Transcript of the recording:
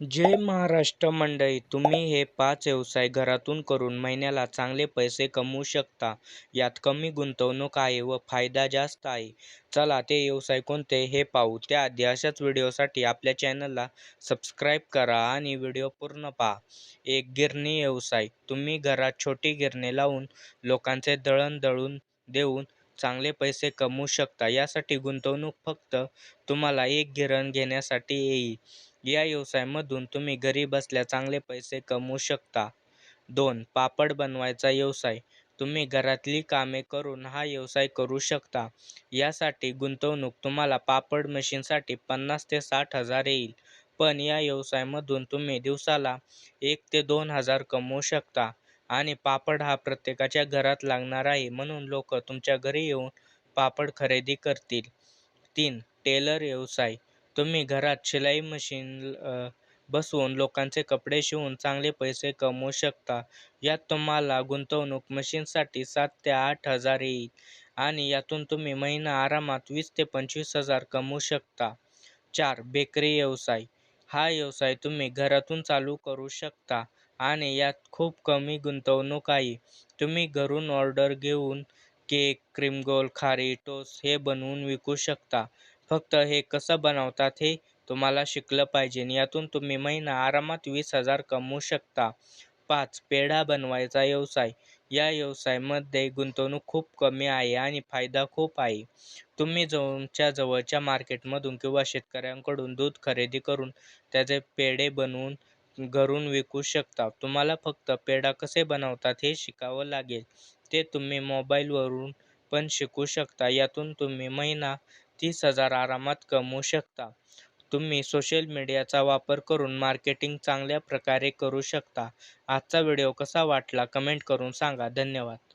जय महाराष्ट्र मंडळी तुम्ही हे पाच व्यवसाय घरातून करून महिन्याला चांगले पैसे कमवू शकता. यात कमी गुंतवणूक आहे व फायदा जास्त आहे. चला ते व्यवसाय कोणते हे पाहू. त्याआधी अशाच व्हिडिओसाठी आपल्या चॅनलला सबस्क्राईब करा आणि व्हिडिओ पूर्ण पहा. एक गिरणी व्यवसाय. तुम्ही घरात छोटी गिरणी लावून लोकांचे दळण दळून देऊन चांगले पैसे कमवू शकता. यासाठी गुंतवणूक फक्त तुम्हाला एक गिरण घेण्यासाठी येईल. या व्यवसायामधून तुम्ही घरी बसल्या चांगले पैसे कमवू शकता. दोन पापड बनवायचा व्यवसाय. तुम्ही घरातली कामे करून हा व्यवसाय करू शकता. यासाठी गुंतवणूक तुम्हाला पापड मशीनसाठी पन्नास ते साठ हजार येईल. पण या व्यवसायामधून तुम्ही दिवसाला एक ते दोन हजार कमवू शकता. आणि पापड हा प्रत्येकाच्या घरात लागणार आहे म्हणून लोक तुमच्या घरी येऊन पापड खरेदी करतील. तीन टेलर व्यवसाय. तुम्ही घरात शिलाई मशीन बसवून लोकांचे कपडे शिवून चांगले पैसे कमवू शकता. यात तुम्हाला गुंतवणूक मशीनसाठी सात ते आठ हजार येईल आणि यातून तुम्ही महिना आरामात वीस ते पंचवीस हजार कमवू शकता. चार बेकरी व्यवसाय. हा व्यवसाय तुम्ही घरातून चालू करू शकता आणि यात खूप कमी गुंतवणूक आहे. तुम्ही घरून ऑर्डर घेऊन केक क्रीमगोल खारी टोस्ट हे बनवून विकू शकता. फक्त हे कसं बनवतात हे तुम्हाला शिकलं पाहिजे. यातून तुम्ही महिना आरामात वीस हजार कमवू शकता. पाच पेढा बनवायचा व्यवसाय. या व्यवसायामध्ये गुंतवणूक खूप कमी आहे आणि फायदा खूप आहे. तुम्ही तुमच्या जवळच्या मार्केटमधून किंवा शेतकऱ्यांकडून दूध खरेदी करून त्याचे पेढे बनवून घरून विकू शकता. तुम्हाला फक्त पेढा कसे बनवतात हे शिकावं लागेल. ते तुम्ही मोबाईलवरून पण शिकू शकता. यातून तुम्ही महिना तीस हजार आरामात कमवू शकता. तुम्ही सोशल मीडियाचा वापर करून मार्केटिंग चांगल्या प्रकारे करू शकता. आजचा व्हिडिओ कसा वाटला? कमेंट करून सांगा. धन्यवाद.